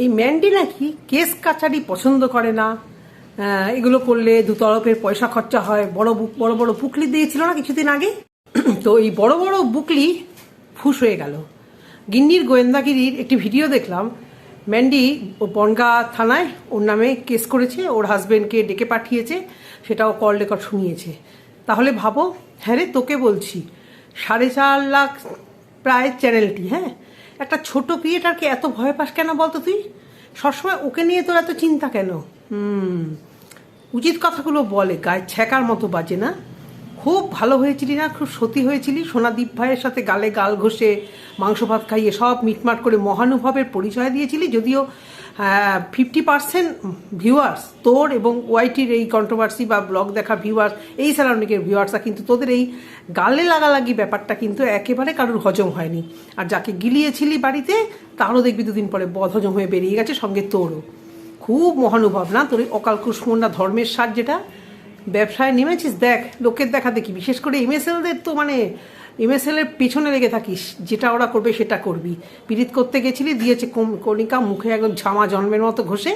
এই ম্যান্ডি নাকি কেস কাচারি পছন্দ করে না? এগুলো করলে দু তরফের পয়সা খরচা হয়। বড় বুক বড় বড় বুকলি দিয়েছিল না কিছুদিন আগে? তো এই বড় বড় বুকলি ফুস হয়ে গেল। গিন্নির গোয়েন্দাগিরির একটি ভিডিও দেখলাম। ম্যান্ডি ও বনগা থানায় ওর নামে কেস করেছে, ওর হাজবেন্ডকে ডেকে পাঠিয়েছে, সেটাও কল রেকর্ড শুনিয়েছে। তাহলে ভাবো হ্যাঁ রে, তোকে বলছি, সাড়ে চার লাখ প্রায় চ্যানেলটি হ্যাঁ? একটা ছোট ক্রিয়েটারকে এত ভয় পাস কেন বলতো তুই? সবসময় ওকে নিয়ে তোর এত চিন্তা কেন? হুম। উচিত কথাগুলো বলে, গায়ে ছ্যাঁকার মতো বাজে না? খুব ভালো হয়েছিলি না? খুব সতী হয়েছিলি? সোনাদীপ ভাইয়ের সাথে গালে গাল ঘষে, মাংস ভাত খাইয়ে সব মিটমাট করে মহানুভবের পরিচয় দিয়েছিলি? যদিও ফিফটি পার্সেন্ট ভিউয়ার্স তোর এবং ওয়াইটির এই কন্ট্রোভার্সি বা ব্লগ দেখা ভিউয়ার্স এই সারাউন্ডিংয়ের ভিউয়ার্সরা কিন্তু তোদের এই গালে লাগালাগি ব্যাপারটা কিন্তু একেবারে কারোর হজম হয়নি। আর যাকে গিলিয়েছিলি বাড়িতে, তারও দেখবি দুদিন পরে বদ হজম হয়ে বেরিয়ে গেছে, সঙ্গে তোরও। খুব মহানুভব, না? তোর অকাল কুষ্মন্ডা ধর্মের সার যেটা? ব্যবসায় নেমেছিস, দেখ, লোকের দেখা দেখি, বিশেষ করে এমএসএলদের তো মানে এমএসএল এর পেছনে লেগে থাকিস, যেটা ওরা করবে সেটা করবি। পীড়িত করতে গেছিলি, দিয়েছে কণিকা মুখে একদম ঝামা জন্মের মতো ঘষে।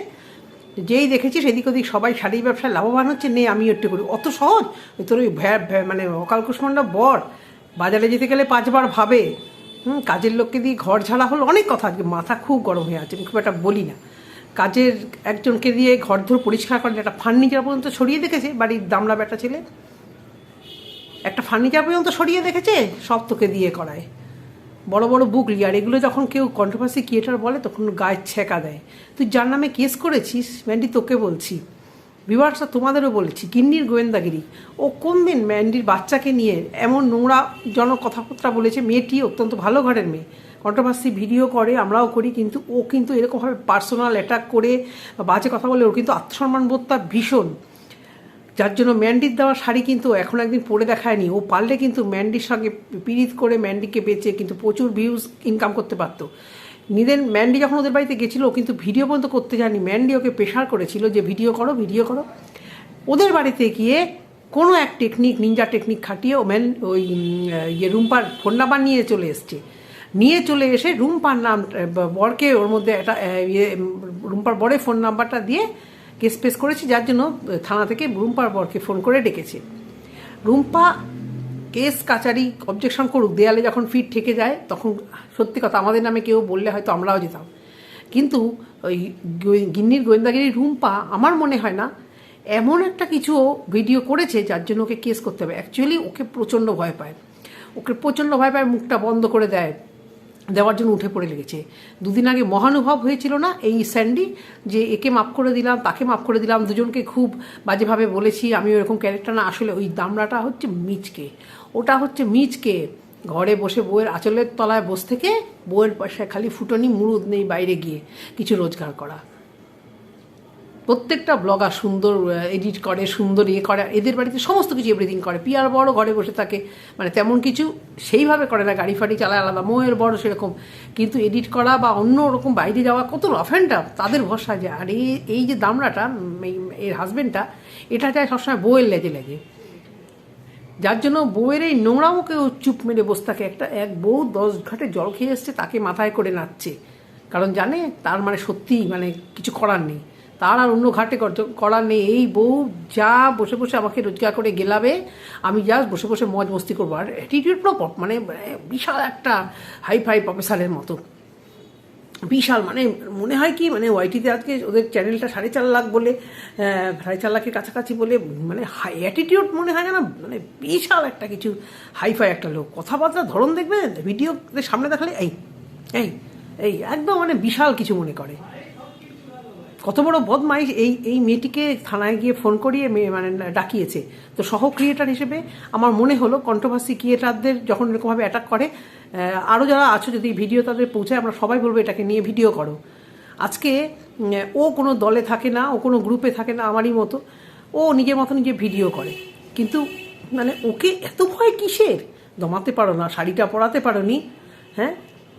যেই দেখেছিস এদিক ওদিক সবাই শাড়ি ব্যবসায় লাভবান হচ্ছে, নে আমিও একটু করি। অত সহজ? তোর ওই মানে অকাল কুষ্মন্ডা বর, বাজারে যেতে গেলে পাঁচবার ভাবে। হুম, কাজের লোককে দিয়ে ঘর ঝাড়া হলো অনেক কথা আজকে, মাথা খুব গরম হয়ে আছে আমি খুব একটা বলি না। কাজের একজনকে দিয়ে ঘর ধর পরিষ্কার করেন একটা ফার্নিচার পর্যন্ত ছড়িয়ে দেখেছে, বাড়ির দামলা বেটা ছেলে। একটা ফার্নিচার পর্যন্ত সরিয়ে দেখেছে, সব তোকে দিয়ে করায়। বড় বড় বুকলি আর এগুলো যখন কেউ কন্ট্রোভার্সি ক্রিয়েটার বলে, তখন গায়ে ছেঁকা দেয়। তুই যার নামে কেস করেছিস ম্যান্ডি তোকে বলছি। ভিউয়ার্সরা তোমাদেরও বলেছি, গিন্নির গোয়েন্দাগিরি। ও কোন দিন ম্যান্ডির বাচ্চাকে নিয়ে এমন নোংরা জনক কথাবার্তা বলেছে, মেয়েটি অত্যন্ত ভালো ঘরের মেয়ে। কন্ট্রোভার্সি ভিডিও করে, আমরাও করি, কিন্তু ও কিন্তু এরকমভাবে পার্সোনাল অ্যাটাক করে বাজে কথা বলে, ওর কিন্তু আত্মসম্মান বোধটা ভীষণ। যার জন্য ম্যান্ডির দেওয়া শাড়ি কিন্তু এখন একদিন পরে দেখায়নি। ও পারলে কিন্তু ম্যান্ডির সঙ্গে পীড়িত করে ম্যান্ডিকে বেচে কিন্তু প্রচুর ভিউজ ইনকাম করতে পারতো। নিদেন ম্যান্ডি যখন ওদের বাড়িতে গেছিল কিন্তু ভিডিও পর্যন্ত করতে যায়নি। ম্যান্ডি ওকে প্রেশার করেছিল যে, ভিডিও করো ভিডিও করো। ওদের বাড়িতে গিয়ে কোনো এক টেকনিক নিনজা টেকনিক খাটিয়ে ও ম্যান, ওই ইয়ে রুম্পার ফোন নাম্বার নিয়ে চলে এসছে। নিয়ে চলে এসে রুম্পার নাম বরকে ওর মধ্যে একটা ইয়ে রুম্পার বরে ফোন নাম্বারটা দিয়ে কেস পেস করেছি, যার জন্য থানা থেকে রুম্পার বরকে ফোন করে ডেকেছে। রুম্পা কেস, কাচারি অবজেকশন করুক, দেয়ালে যখন ফিট ঠেকে যায়, তখন সত্যি কথা আমাদের নামে কেউ বললে হয়তো আমরাও যেতাম। কিন্তু ওই গিন্নির গোয়েন্দাগিরি রুম্পা, আমার মনে হয় না, এমন একটা কিছু ভিডিও করেছে, যার জন্য ওকে কেস করতে হবে। অ্যাকচুয়ালি ওকে প্রচণ্ড ভয় পায়। ওকে প্রচণ্ড ভয় পায়, মুখটা বন্ধ করে দেয়। দেওয়ার জন্য উঠে পড়ে লেগেছে। দুদিন আগে মহানুভব হয়েছিল না এই স্যান্ডি, যে একে মাফ করে দিলাম, তাকে মাফ করে দিলাম, দুজনকে খুব বাজেভাবে বলেছি আমি ওরকম ক্যারেক্টার না, আসলে ওই দামড়াটা হচ্ছে মিচকে। ওটা হচ্ছে মিচকে। ঘরে বসে বউয়ের আঁচলের তলায় বসে থেকে বউয়ের পয়সায় খালি ফুটনি, মুরুদ নেই বাইরে গিয়ে কিছু রোজগার করা। প্রত্যেকটা ব্লগার সুন্দর এডিট করে, সুন্দর ইয়ে করে, এদের বাড়িতে সমস্ত কিছু এভরিথিং করে। পিয়ার বড় ঘরে বসে থাকে মানে তেমন কিছু সেইভাবে করে না, গাড়ি ফাড়ি চালায় আলাদা, মোয়ের বড় সেরকম। কিন্তু এডিট করা বা অন্য রকম বাইরে যাওয়া কত রফ অ্যান্ড টাফ তাদের ভরসা যে, আর, এই এই যে দামড়াটা এর হাজবেন্ডটা এটা চায় সবসময় বউয়ের লেগে লেগে। যার জন্য বউয়ের এই নোংরামুখেও চুপ মেরে বসে থাকে। একটা, এক বউ দশ ঘাটে জল খেয়ে এসছে, তাকে মাথায় করে নাচছে। কারণ জানে, তার মানে সত্যি মানে কিছু করার নেই। তার আর অন্য ঘাটে কর- নেই। এই বউ যা বসে বসে আমাকে রোজগার করে গেলাবে, আমি জাস্ট বসে বসে মজ মস্তি করব। আর অ্যাটিটিউড প্রপার মানে মানে বিশাল একটা হাই ফাই প্রফেসরের মতো। বিশাল মানে মনে হয় কি মানে ওয়াইটিতে আজকে ওদের চ্যানেলটা সাড়ে চার লাখ বলে সাড়ে চার লাখের কাছাকাছি বলে মানে হাই অ্যাটিটিউড মনে হয় না মানে বিশাল একটা কিছু হাইফাই একটা লোক। কথাবার্তা, ধরন দেখবে ভিডিও সামনে দেখালে, এই এই এই, একদম মানে বিশাল কিছু মনে করে। কত বড় বদমাইশ এই এই মেয়েটিকে থানায় গিয়ে ফোন করিয়ে মেয়ে মানে ডাকিয়েছে। তো সহ ক্রিয়েটার হিসেবে আমার মনে হলো কন্ট্রোভার্সি ক্রিয়েটারদের যখন এরকমভাবে অ্যাটাক করে আরও যারা আছো যদি ভিডিও তাদের পৌঁছায়, আমরা সবাই বলব এটাকে নিয়ে ভিডিও করো। আজকে ও কোনো দলে থাকে না, ও কোনো গ্রুপে থাকে না আমারই মতো, ও নিজের মতো নিজে ভিডিও করে। কিন্তু মানে ওকে এত ভয় কিসের? দমাতে পারো না, শাড়িটা পরাতে পারো নি হ্যাঁ?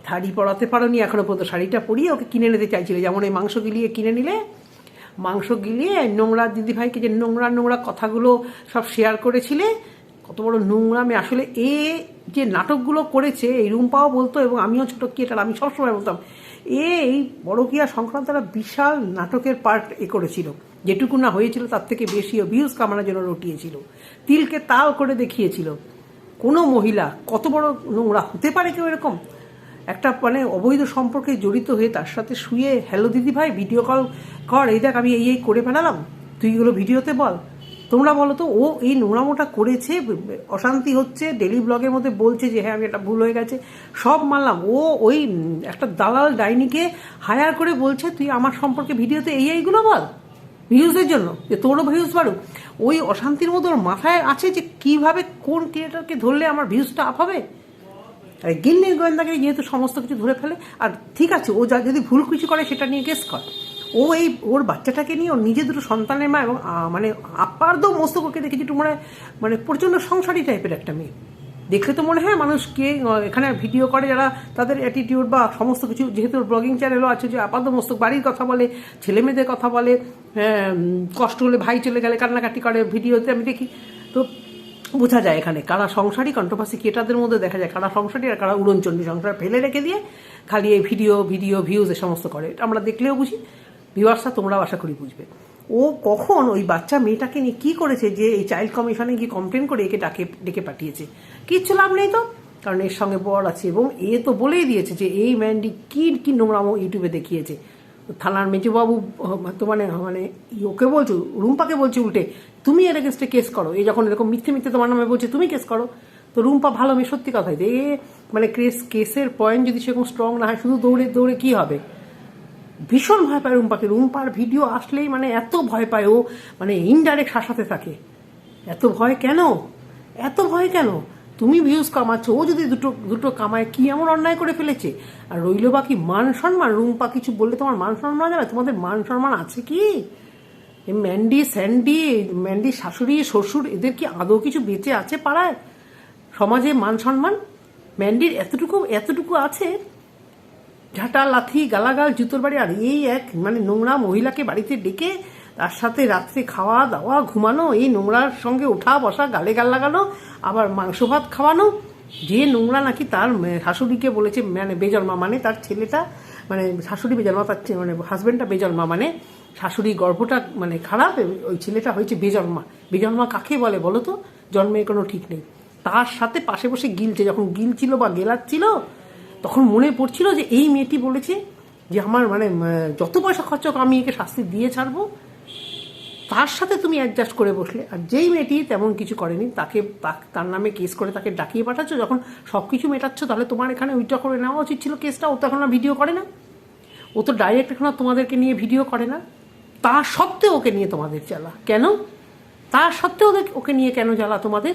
শাড়ি পরাতে পারোনি, এখনও পর্যন্ত শাড়িটা পরিয়ে ওকে কিনে নিতে চাইছিলে। যেমন এই মাংস গিলিয়ে কিনে নিলে, মাংস গিলিয়ে নোংরা দিদিভাইকে যে নোংরা নোংরা কথাগুলো সব শেয়ার করেছিলে, কত বড় নোংরামে আসলে এ যে নাটকগুলো করেছে, এই রুম্পাও বলতো এবং আমিও ছোট ক্রিয়েটার আমি সবসময় বলতাম, এ এই বড়কিয়া সংক্রান্ত একটা বিশাল নাটকের পার্ট এ করেছিল। যেটুকু না হয়েছিল, তার থেকে বেশিও ভিউজ কামানোর জন্য রটিয়েছিল। তিলকে তাল করে দেখিয়েছিল। কোনো মহিলা কত বড় নোংরা হতে পারে কেউ এরকম? একটা মানে অবৈধ সম্পর্কে জড়িত হয়ে তার সাথে শুয়ে হ্যালো দিদি ভাই ভিডিও কল কর। এই দেখ, আমি এই এই করে ফেলালাম তুই এগুলো ভিডিওতে বল। তোমরা বলো তো, ও এই নোংরামোটা করেছে, অশান্তি হচ্ছে ডেলি ব্লগের মধ্যে বলছে যে হ্যাঁ আমি একটা ভুল হয়ে গেছে। সব মানলাম। ও ওই একটা দালাল ডাইনিকে হায়ার করে বলছে, তুই আমার সম্পর্কে ভিডিওতে এই এইগুলো বল ভিউজের জন্য, যে তোরও ভিউজ বাড়ুক। ওই অশান্তির মধ্যে ওর মাথায় আছে যে, কীভাবে কোন ক্রিয়েটারকে ধরলে আমার ভিউজটা আপ হবে? আর গিন্নির গোয়েন্দাকে যেহেতু সমস্ত কিছু ধরে ফেলে। আর ঠিক আছে ও যা যদি ভুল কিছু করে সেটা নিয়ে কেস কর। ও এই ওর বাচ্চাটাকে নিয়ে ওর নিজে দুটো সন্তানের মা এবং মানে আপার দো মস্তককে দেখেছি একটু মানে মানে প্রচণ্ড সংসারী টাইপের একটা মেয়ে। দেখলে তো মনে হয় মানুষ কে এখানে ভিডিও করে যারা তাদের অ্যাটিটিউড বা সমস্ত কিছু। যেহেতু ব্লগিং চ্যানেলও আছে যে আপাত মস্তক বাড়ির কথা বলে ছেলে মেয়েদের কথা বলে হ্যাঁ, কষ্ট হলে ভাই চলে গেলে কান্নাকাটি করে ভিডিওতে আমি দেখি। তো বোঝা যায় এখানে, কারা সংসারী কন্ট্রোভার্সি ক্রিয়েটারদের মধ্যে দেখা যায়, কারা সংসারী আর কারা উড়নচণ্ডী সংসার ফেলে রেখে দিয়ে খালি এই ভিডিও ভিডিও ভিউজ এ সমস্ত করে। এটা আমরা দেখলেও বুঝি। ভিউয়ার্সরা তোমরাও আশা করি বুঝবে। ও কখন ওই বাচ্চা মেয়েটাকে নিয়ে কি করেছে যে এই চাইল্ড কমিশনে গিয়ে কমপ্লেন করে একে ডাকে, ডেকে পাঠিয়েছে? কিচ্ছু লাভ নেই তো। কারণ এর সঙ্গে বর আছে এবং এ তো বলেই দিয়েছে যে এই ম্যান্ডি কি কি নোংরামো ইউটিউবে দেখিয়েছে। থানার মেজবাবু, তো মানে মানে ওকে বলছো, রুম্পাকে বলছে উল্টে, তুমি এর এগেনস্টে কেস করো। এই যখন এরকম মিথ্যে মিথ্যে তোমার নামে বলছে, তুমি কেস করো। তো রুম্পা ভালো মেয়ে, সত্যি কথাই যে এ মানে কেস কেসের পয়েন্ট যদি সেরকম স্ট্রং না হয়, শুধু দৌড়ে দৌড়ে কি হবে? ভীষণ ভয় পায় রুম্পাকে। রুম্পার ভিডিও আসলেই মানে এত ভয় পায় ও মানে ইনডাইরেক্ট শাসাতে থাকে। এত ভয় কেন? এত ভয় কেন? তুমি ভিউজ কামাচ্ছ, ও যদি দুটো দুটো কামায়, কি এমন অন্যায় করে ফেলেছে? আর রইল বাকি মান সম্মান, রুম্পা কিছু বললে তোমার মান সম্মান যাবে? তোমাদের মান সম্মান আছে কি? ম্যান্ডি, স্যান্ডি, ম্যান্ডি শাশুড়ি, শ্বশুর, এদের কি আদৌ কিছু বেঁচে আছে পাড়ায়? সমাজে মান সম্মান? ম্যান্ডির এতটুকু এতটুকু আছে? ঝাঁটা, লাথি, গালাগাল, জুতোর বাড়ি, আর এই এক মানে নোংরা মহিলাকে বাড়িতে ডেকে তার সাথে রাত্রে খাওয়া দাওয়া ঘুমানো, এই নোংরার সঙ্গে ওঠা বসা, গালে গাল লাগানো, আবার মাংস ভাত খাওয়ানো। যে নোংরা নাকি তার শাশুড়িকে বলেছে মানে বেজন্মা মানে তার ছেলেটা মানে শাশুড়ি বেজন্মা, তার মানে হাজবেন্ডটা বেজন্মা মানে শাশুড়ি গর্ভটা মানে খারাপ ওই ছেলেটা হয়েছে বেজন্মা। বেজন্মা কাকে বলে বলো তো? জন্মের কোনো ঠিক নেই। তার সাথে পাশে বসে গিলছে, যখন গিলছিল বা গেলাচ্ছিল, তখন মনে পড়ছিল যে এই মেয়েটি বলেছে যে আমার মানে যত পয়সা খরচ আমি একে শাস্তি দিয়ে ছাড়বো তার সাথে তুমি অ্যাডজাস্ট করে বসলে। আর যেই মেয়েটি তেমন কিছু করেনি, তাকে তার নামে কেস করে তাকে ডাকিয়ে পাঠাচ্ছ, যখন সব কিছু মেটাচ্ছ, তাহলে তোমার এখানে ওইটা করে নেওয়া উচিত ছিল কেসটা ও তো এখন ভিডিও করে না। ও তো ডাইরেক্ট এখন তোমাদেরকে নিয়ে ভিডিও করে না। তা সত্ত্বেও ওকে নিয়ে তোমাদের জ্বালা। কেন? তা সত্ত্বেও ওকে নিয়ে কেন জ্বালা তোমাদের?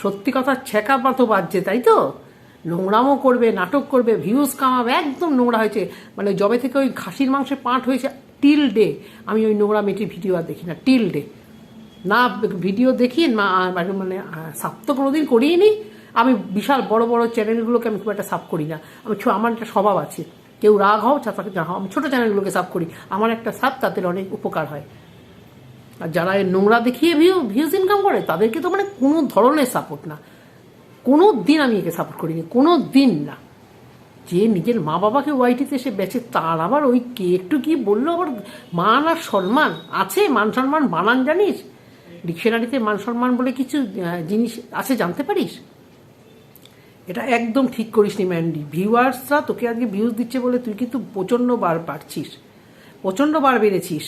সত্যি কথা ছেঁকা পাতো বাজছে, তাই তো? নোংরামও করবে, নাটক করবে ভিউজ কামাবে, একদম নোংরা হয়েছে। মানে জবে থেকে ওই খাসির মাংসে পাঁট হয়েছে টিল ডে আমি ওই নোংরা মেয়েটির ভিডিও আর দেখি না টিল ডে না ভিডিও দেখি, না মানে সাপ তো কোনোদিন করিই নি। আমি বিশাল বড় বড় চ্যানেলগুলোকে আমি খুব একটা সাপ করি না। আমি আমার একটা স্বভাব আছে। কেউ রাগ হও তাকে না হও, আমি ছোটো চ্যানেলগুলোকে সাপ করি। আমার একটা সাপ তাদের অনেক উপকার হয়। আর যারা এই নোংরা দেখিয়ে ভিউ ভিউজ ইনকাম করে, তাদেরকে তো মানে কোনো ধরনের সাপোর্ট না। কোনো দিন আমি একে সাপোর্ট করিনি, কোনো দিন না। যে নিজের মা বাবাকে ওয়াইটিতে এসে বেচে, তার আবার ওই কে একটু কি বলল আবার মান আর সম্মান আছে, মান সম্মান বানান জানিস? ডিকশনারিতে মান সম্মান বলে কিছু জিনিস আছে, জানতে পারিস? এটা একদম ঠিক করিসনি ম্যান্ডি। ভিউয়ার্সরা তোকে আজকে ভিউজ দিচ্ছে বলে তুই কিন্তু প্রচণ্ড বার পারছিস প্রচণ্ড বার বেড়েছিস।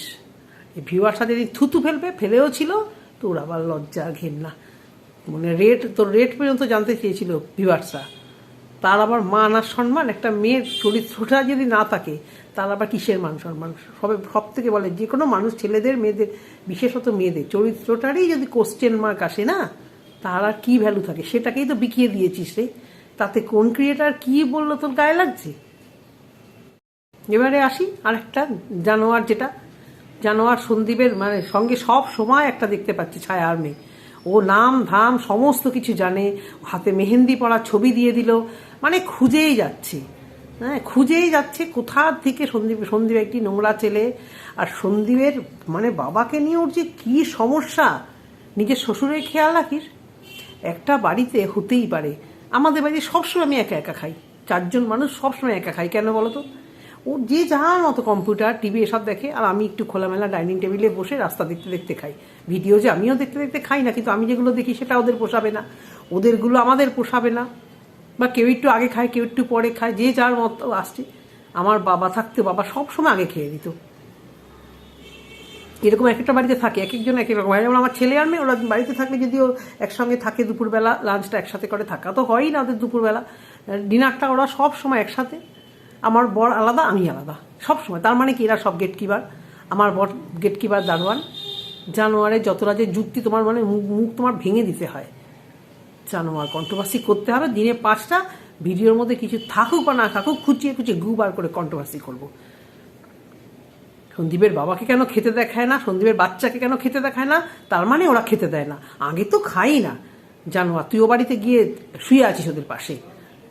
ভিউয়ার্সরা যদি থুতু ফেলবে, ফেলেও ছিল, তোর আবার লজ্জা ঘেন্না। মানে রেট তোর রেট পর্যন্ত জানতে চেয়েছিল ভিউয়ার্সরা। তার আবার মান আর সম্মান, একটা মেয়ের চরিত্রটা যদি না থাকে, তার আবার কিসের মান সম্মান? সবে সব থেকে বলে যে কোনো মানুষ, ছেলেদের, মেয়েদের, বিশেষত মেয়েদের, চরিত্রটারই যদি কোশ্চেন মার্ক আসে না, তার আর কী ভ্যালু থাকে? সেটাকেই তো বিকিয়ে দিয়েছিস রে। তাতে কোন ক্রিয়েটার কি বলল তোর গায়ে লাগছে? এবারে আসি আর একটা জানোয়ার যেটা। জানোয়ার সন্দীপের মানে সঙ্গে সব সময় একটা দেখতে পাচ্ছি, ছায়া আর মেয়ে। ও নাম ধাম সমস্ত কিছু জানে। হাতে মেহেন্দি পড়া ছবি দিয়ে দিল। মানে খুঁজেই যাচ্ছে। হ্যাঁ খুঁজেই যাচ্ছে কোথা থেকে সন্দীপ সন্দীপ একটি নোংরা ছেলে। আর সন্দীপের মানে বাবাকে নিয়ে ওর যে কী সমস্যা? নিজের শ্বশুরের খেয়াল রাখিস? একটা বাড়িতে হতেই পারে। আমাদের বাড়িতে সবসময় আমি একা একা খাই। চারজন মানুষ সবসময় একা খাই। কেন বলো তো? ও যে যার মতো কম্পিউটার, টিভি এসব দেখে, আর আমি একটু খোলামেলা ডাইনিং টেবিলে বসে রাস্তা দেখতে দেখতে খাই। ভিডিও যে আমিও দেখতে দেখতে খাই না, কিন্তু আমি যেগুলো দেখি সেটা ওদের পোষাবে না। ওদেরগুলো আমাদের পোষাবে না। বা কেউ একটু আগে খায়, কেউ একটু পরে খায়, যে যার মতো আসছে। আমার বাবা থাকতে, বাবা সব সময় আগে খেয়ে দিত। এরকম এক একটা বাড়িতে থাকে, এক একজন এক এক রকম। হয় যেমন আমার ছেলে আর মেয়ে, ওরা বাড়িতে থাকলে যদিও একসঙ্গে থাকে দুপুরবেলা, লাঞ্চটা একসাথে করে থাকা তো হয়ই না ওদের দুপুরবেলা। ডিনারটা ওরা সব সময় একসাথে। আমার বর আলাদা, আমি আলাদা। সব সময় তার মানে কি? এরা সব গেট কিপার আমার বর গেট কিপার দারোয়ান জানোয়ারে যত যে যুক্তি তোমার মানে মুখ তোমার ভেঙে দিতে হয়। জানোয়ার কন্ট্রোভার্সি করতে হবে। দিনে পাঁচটা ভিডিওর মধ্যে কিছু থাকুক বা না থাকুক, খুঁচিয়ে খুঁচিয়ে গু বার করে কন্ট্রোভার্সি করব। সন্দীপের বাবাকে কেন খেতে দেখায় না? সন্দীপের বাচ্চাকে কেন খেতে দেখায় না? তার মানে ওরা খেতে দেয় না। আগে তো খাই না। জানোয়ার তুই ও বাড়িতে গিয়ে শুয়ে আছিস ওদের পাশে।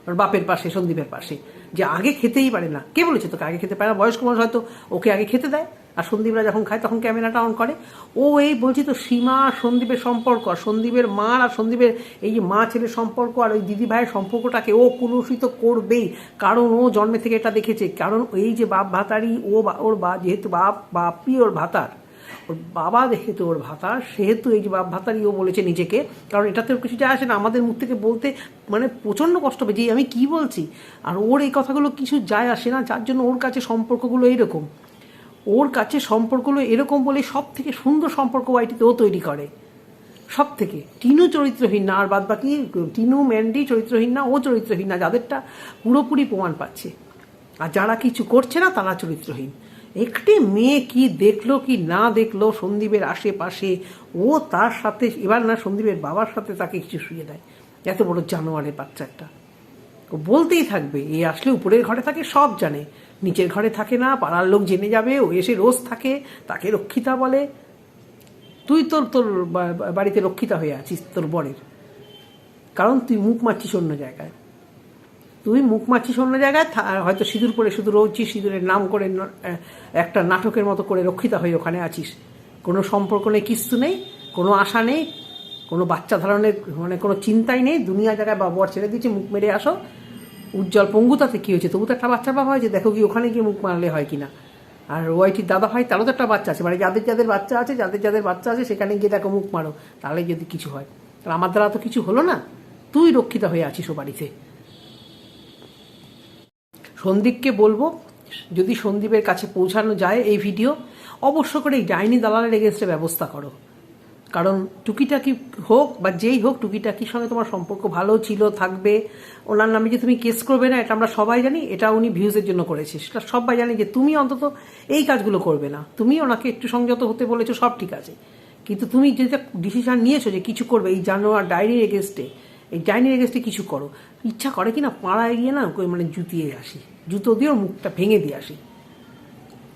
ওর বাপের পাশে, সন্দীপের পাশে। যে আগে খেতেই পারে না। কে বলেছে তোকে আগে খেতে পারে না? বয়স্ক মানুষ হয়তো ওকে আগে খেতে দেয়, আর সন্দীপরা যখন খায় তখন ক্যামেরাটা অন করে। ও এই বলছি তো সীমা, সন্দীপের সম্পর্ক, আর সন্দীপের মা আর সন্দীপের এই যে মা ছেলের সম্পর্ক আর ওই দিদি ভাইয়ের সম্পর্কটাকে ও কুলুষিত করবেই। কারণ ও জন্মে থেকে এটা দেখেছে। কারণ এই যে বাপ ভাতারি ও ওর বা, যেহেতু বাপ, বাপই ওর ভাতার। ওর বাবা যেহেতু ওর ভাতা, সেহেতু এই যে বাপ ভাতারি ও বলেছে নিজেকে, কারণ এটাতে কিছু যায় আসে না। আমাদের মুখ থেকে বলতে মানে প্রচণ্ড কষ্ট হবে যে, আমি কি বলছি? আর ওর এই কথাগুলো কিছু যায় আসে না, যার জন্য ওর কাছে সম্পর্কগুলো এইরকম ওর কাছে সম্পর্কগুলো এরকম বলে সব থেকে সুন্দর সম্পর্ক ওয়াইটিতে ও তৈরি করে। সব থেকে টিনু চরিত্রহীন না, আর বাদ বাকি টিনু, ম্যান্ডি চরিত্রহীন না, ও চরিত্রহীন না, যাদেরটা পুরোপুরি প্রমাণ পাচ্ছে। আর যারা কিছু করছে না, তারা চরিত্রহীন। একটি মেয়ে কি দেখল, কি না দেখল সন্দীপের আশেপাশে? ও তার সাথে, এবার না সন্দীপের বাবার সাথে তাকে কিছু শুয়ে দেয়। এত বড় জানোয়ারের বাচ্চা একটা। ও বলতেই থাকবে, এ আসলে উপরের ঘরে থাকে সব জানে। নিচের ঘরে থাকে না, পাড়ার লোক জেনে যাবে, ও এসে রোজ থাকে, তাকে রক্ষিতা বলে। তুই তোর তোর বাড়িতে রক্ষিতা হয়ে আছিস, তোর বরের। কারণ তুই মুখ মারছিস অন্য জায়গায়। তুই মুখ মারছিস অন্য জায়গায় হয়তো সিঁদুর পরে শুধু রোজছিস সিঁদুরের নাম করে একটা নাটকের মতো করে রক্ষিতা হয়ে ওখানে আছিস। কোনো সম্পর্ক নেই কিস্তু নেই, কোনো আশা নেই, কোনো বাচ্চা ধারণের মানে কোনো চিন্তাই নেই, দুনিয়া জায়গায় বা বর ছেড়ে দিচ্ছে মুখ মেরে আসো। উজ্জ্বল পঙ্গুতাতে কী হয়েছে? তবু তো একটা বাচ্চা বাবা হয়েছে, দেখো কি ওখানে গিয়ে মুখ মারলে হয় কিনা। আর ওয়াইটির দাদা হয় তারও তো একটা বাচ্চা আছে মানে যাদের যাদের বাচ্চা আছে, যাদের যাদের বাচ্চা আছে, সেখানে গিয়ে দেখো মুখ মারো, তাহলে যদি কিছু হয়। তাহলে আমার দ্বারা তো কিছু হলো না। তুই রক্ষিতা হয়ে আছিস ও বাড়িতে। সন্দীপকে বলব, যদি সন্দীপের কাছে পৌঁছানো যায় এই ভিডিও, অবশ্য করে এই ডাইনি দালালের এগেনস্টে ব্যবস্থা করো। কারণ টুকিটাকি হোক বা যেই হোক, টুকিটাকির সঙ্গে তোমার সম্পর্ক ভালো ছিল, থাকবে। ওনার নামে যে তুমি কেস করবে না, এটা আমরা সবাই জানি, এটা উনি ভিউজের জন্য করেছে। সেটা সবাই জানি যে তুমি অন্তত এই কাজগুলো করবে না। তুমি ওনাকে একটু সংযত হতে বলেছ, সব ঠিক আছে। কিন্তু তুমি যেটা ডিসিশন নিয়েছো যে কিছু করবে, এই জানোয়ার ডায়েরির এগেনস্টে এই ডাইনির এগেস্টে কিছু করো। ইচ্ছা করে কি না পাড়ায় গিয়ে না মানে জুতিয়ে আসি। জুতো দিয়ে ওর মুখটা ভেঙে দিয়ে আসি।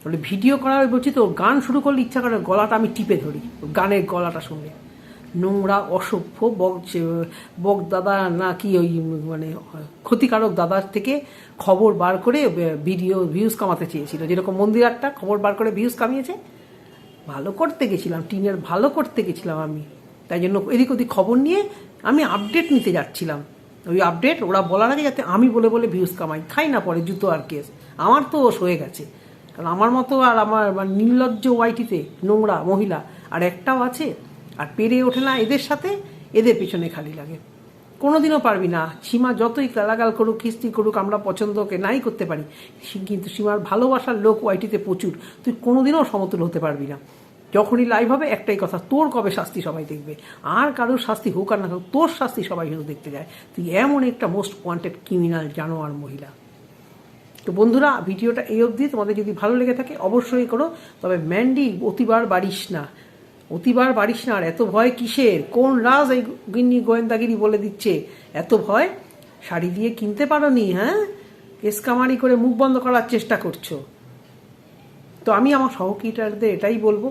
বলে ভিডিও করা বলছি তো, গান শুরু করলে ইচ্ছা করে গলাটা আমি টিপে ধরি গানের গলাটা শুনে নোংরা, অসভ্য, বক বক দাদা না কি ওই মানে ক্ষতিকারক দাদার থেকে খবর বার করে ভিডিও ভিউজ কামাতে চেয়েছিল। যেরকম মন্দির একটা খবর বার করে ভিউজ কামিয়েছে। ভালো করতে গেছিলাম, টিনের ভালো করতে গেছিলাম আমি। তাই জন্য এদিক ওদিক খবর নিয়ে আমি আপডেট নিতে যাচ্ছিলাম। ওই আপডেট ওরা বলার আগে যাতে আমি বলে বলে ভিউজ কামাই খাই না পরে জুতো আর কেস? আমার তো ওস হয়ে গেছে। কারণ আমার মতো আর আমার মানে নির্লজ্জ ওয়াইটিতে নোংরা মহিলা আর একটাও আছে, আর পেরে ওঠে না এদের সাথে, এদের পেছনে খালি লাগে। কোনোদিনও পারবি না। সীমা যতই গালাগাল করুক কিস্তি করুক, আমরা পছন্দকে নাই করতে পারি কিন্তু সীমার ভালোবাসার লোক ওয়াইটিতে প্রচুর। তুই কোনোদিনও সমতুল হতে পারবি না। যখনই লাইভ হবে, একটাই কথা, তোর কবে শাস্তি সবাই দেখবে? আর কারোর শাস্তি হোক আর না হোক, তোর শাস্তি সবাই শুধু দেখতে যায়। তুই এমন একটা মোস্ট ওয়ান্টেড ক্রিমিনাল জানোয়ার মহিলা। তো বন্ধুরা, ভিডিওটা এই অবধি। তোমাদের যদি ভালো লেগে থাকে, অবশ্যই করো। তবে ম্যান্ডি অতিবার বাড়িস না। অতিবার বাড়িস না। আর এত ভয় কিসের? কোন রাজ এই গিন্নি গোয়েন্দাগিরি বলে দিচ্ছে? এত ভয়? শাড়ি দিয়ে কিনতে পারো নি হ্যাঁ কেসকামারি করে মুখ বন্ধ করার চেষ্টা করছ। তো আমি আমার সহকীটারদের এটাই বলব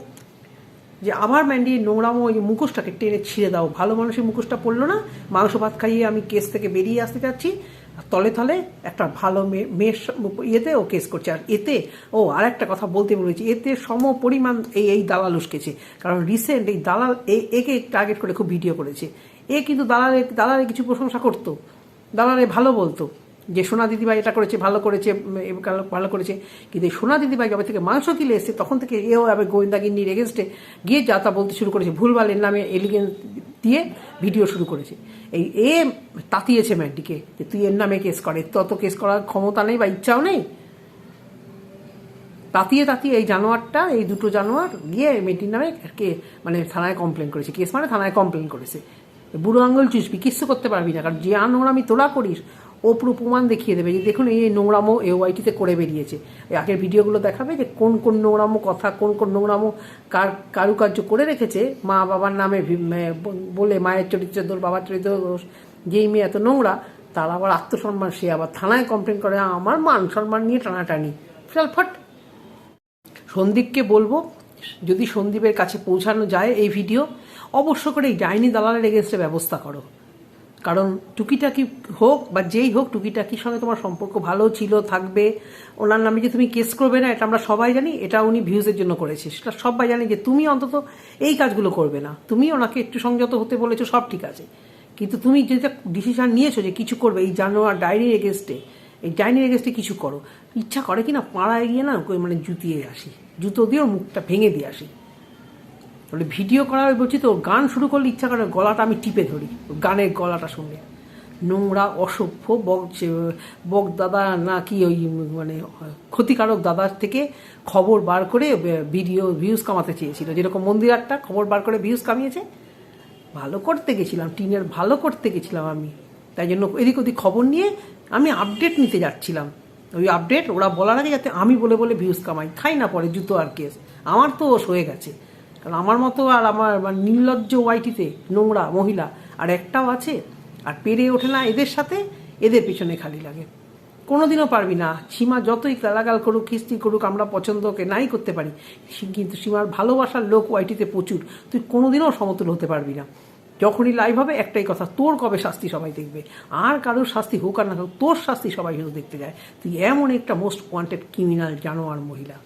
যে আবার ম্যান্ডি নোংরামো ওই মুখোশটাকে টেনে ছিঁড়ে দাও। ভালো মানুষের মুখোশটা পড়ল না, মাংস ভাত খাইয়ে আমি কেস থেকে বেরিয়ে আসতে চাচ্ছি তলে তলে একটা ভালো মেয়ে মেয়ের ইয়েতে ও কেস করছে। আর এতে, ও আর একটা কথা বলতে বলেছি এতে সম পরিমাণ এই এই দালাল উস্কেছে। কারণ রিসেন্ট এই দালাল, এ- একে টার্গেট করে খুব ভিডিও করেছে। এ কিন্তু দালালে দালালে কিছু প্রশংসা করতো। দালালে ভালো বলতো। যে সোনা দিদিভাই এটা করেছে, ভালো করেছে ভালো- করেছে, কিন্তু সোনা দিদিভাই যবে থেকে মাংস কিলে এসছে, তখন থেকে এও আবার গোয়েন্দাগিন্নির এগেনস্টে গিয়ে যা তা বলতে শুরু করেছে। ভুলভালের নামে এলিগেন্স দিয়ে ভিডিও শুরু করেছে। এই এ তাতিয়েছে ম্যাড্ডিকে যে তুই এর নামে কেস করে তত কেস করার ক্ষমতা নেই বা ইচ্ছাও নেই। তাতিয়ে তাতিয়ে এই জানোয়ারটা, এই দুটো জানোয়ার গিয়ে মেয়েটির নামে কে মানে থানায় কমপ্লেন করেছে। কেস মানে থানায় কমপ্লেন করেছে। বুড়ো আঙ্গুল চুষবি, কিচ্ছু করতে পারবি না, কারণ যে আর আমি তোলা করিস ও প্রমাণ দেখিয়ে দেবে। যে দেখুন, এই নোংরামো এ ওয়াইটিতে করে বেরিয়েছে। আগের ভিডিওগুলো দেখাবে যে কোন কোন নোংরামো কথা, কোন কোন নোংরামো কার, কারুকার্য করে রেখেছে। মা বাবার নামে বলে মায়ের চরিত্র দোষ বাবার চরিত্র দোষ যেই মেয়ে এত নোংরা, তার আবার আত্মসম্মান, সে আবার থানায় কমপ্লেন করে আমার মান সম্মান নিয়ে টানাটানি। চল ফট। সন্দীপকে বলব, যদি সন্দীপের কাছে পৌঁছানো যায় এই ভিডিও, অবশ্য করে এই ডাইনি দালালের এগেনস্টে ব্যবস্থা করো। কারণ টুকিটাকি হোক বা যেই হোক, টুকিটাকির সঙ্গে তোমার সম্পর্ক ভালো ছিল, থাকবে। ওনার নামে যে তুমি কেস করবে না, এটা আমরা সবাই জানি, এটা উনি ভিউজের জন্য করেছে। সেটা সবাই জানি যে তুমি অন্তত এই কাজগুলো করবে না। তুমি ওনাকে একটু সংযত হতে বলেছ, সব ঠিক আছে। কিন্তু তুমি যেটা ডিসিশন নিয়েছো যে কিছু করবে, এই জানোয়ার ডায়েরির এগেনস্টে এই ডাইনির এগেস্টে কিছু করো। ইচ্ছা করে কি না, পাড়ায় গিয়ে না মানে জুতিয়ে আসি। জুতো দিয়ে ওর মুখটা ভেঙে দিয়ে আসি। তাহলে ভিডিও করা ওই বলছি তো, গান শুরু করলে ইচ্ছা করে, গলাটা আমি টিপে ধরি, গানের গলাটা শুনে নোংরা, অসভ্য, বক বক দাদা না কি ওই মানে ক্ষতিকারক দাদার থেকে খবর বার করে ভিডিও, ভিউজ কামাতে চেয়েছিল। যেরকম মন্দির একটা খবর বার করে ভিউজ কামিয়েছে। ভালো করতে গেছিলাম, টিনের ভালো করতে গেছিলাম আমি। তাই জন্য এদিক ওদিক খবর নিয়ে আমি আপডেট নিতে যাচ্ছিলাম। ওই আপডেট ওরা বলার আগে যাতে আমি বলে বলে ভিউজ কামাই। খাই না পরে, জুতো আর কেস। আমার তো ওস হয়ে গেছে। কারণ আমার মতো আর আমার মানে নির্লজ্জ ওয়াইটিতে নোংরা মহিলা আর একটাও আছে, আর পেরে ওঠে না এদের সাথে, এদের পিছনে খালি লাগে। কোনোদিনও পারবি না। সীমা যতই গালাগাল করুক কিস্তি করুক, আমরা পছন্দকে নাই করতে পারি কিন্তু সীমার ভালোবাসার লোক ওয়াইটিতে প্রচুর। তুই কোনোদিনও সমতুল হতে পারবি না। যখনই লাইভ হবে, একটাই কথা, তোর কবে শাস্তি সবাই দেখবে? আর কারোর শাস্তি হোক আর না হোক, তোর শাস্তি সবাই শুধু দেখতে যায়। তুই এমন একটা মোস্ট ওয়ান্টেড ক্রিমিনাল জানোয়ার মহিলা।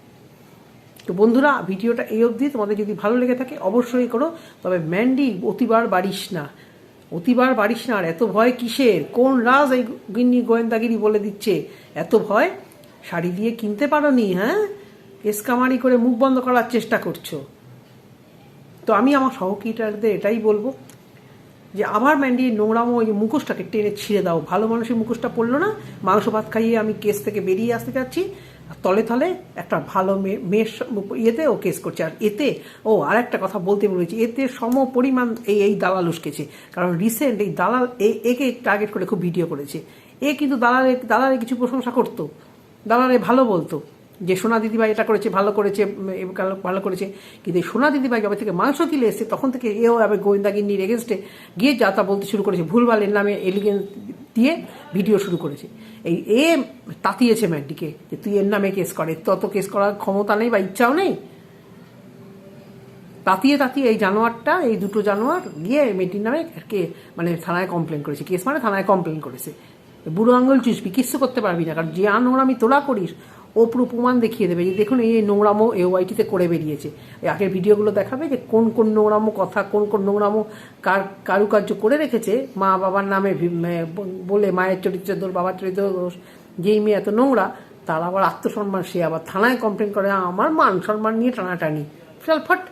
তো বন্ধুরা, ভিডিওটা এই অবধি। তোমাদের যদি ভালো লেগে থাকে, অবশ্যই করো। তবে ম্যান্ডি অতিবার বাড়িস না। অতিবার বাড়িস না। আর এত ভয় কিসের? কোন রাজ এই গিন্নি গোয়েন্দাগিরি বলে দিচ্ছে? এত ভয়? শাড়ি দিয়ে কিনতে পারো নি হ্যাঁ এসকামারি করে মুখ বন্ধ করার চেষ্টা করছ। তো আমি আমার সহকীটারদের এটাই বলব যে, আবার ম্যান্ডি নোংরামো ওই মুখোশটাকে টেনে ছিঁড়ে দাও। ভালো মানুষের মুখোশটা পড়ল না। মাংস ভাত খাইয়ে আমি কেস থেকে বেরিয়ে আসতে চাচ্ছি তলে তলে একটা ভালো মেয়ে মেয়ের ইয়েতে ও কেস করছে। আর এতে, ও আর একটা কথা বলতে বলেছি, এতে সম পরিমাণ এই এই দালাল উস্কেছে। কারণ রিসেন্ট এই দালাল একে টার্গেট করে খুব ভিডিও করেছে। এ কিন্তু দালালে দালালে কিছু প্রশংসা করতো। দালালে ভালো বলতো। যে সোনা দিদিভাই এটা করেছে, ভালো করেছে ভালো- করেছে, কিন্তু সোনা দিদিভাই যবে থেকে মাংস কিলে এসছে, তখন থেকে এও আবার গোয়েন্দাগিন্নির এগেনস্টে গিয়ে যা তা বলতে শুরু করেছে ভুলভালের নামে এলিগেন্স দিয়ে ভিডিও শুরু করেছে। এই এ তাতিয়েছে ম্যাড্ডিকে যে তুই এর নামে কেস করে তত কেস করার ক্ষমতা নেই বা ইচ্ছাও নেই। তাতিয়ে তাতিয়ে এই জানোয়ারটা, এই দুটো জানোয়ার গিয়ে মেয়েটির নামে কে মানে থানায় কমপ্লেন করেছে কেস মানে থানায় কমপ্লেন করেছে। বুড়ো আঙুল চুষবি, কিচ্ছু করতে পারবি না, কারণ যে আর আমি তোলা করিস ও পুরো দেখিয়ে দেবে। যে দেখুন, এই নোংরামো এ ওয়াইটিতে করে বেরিয়েছে। আগের ভিডিওগুলো দেখাবে যে কোন কোন নোংরামো কথা, কোন কোন নোংরামো কার, কারুকার্য করে রেখেছে মা বাবার নামে বলে মায়ের চরিত্র দোষ বাবার চরিত্র দোষ। যেই মেয়ে এত নোংরা, তার আবার আত্মসম্মান, সে আবার থানায় কমপ্লেন করে, আমার মান সম্মান নিয়ে টানাটানি। ফেলফট ফট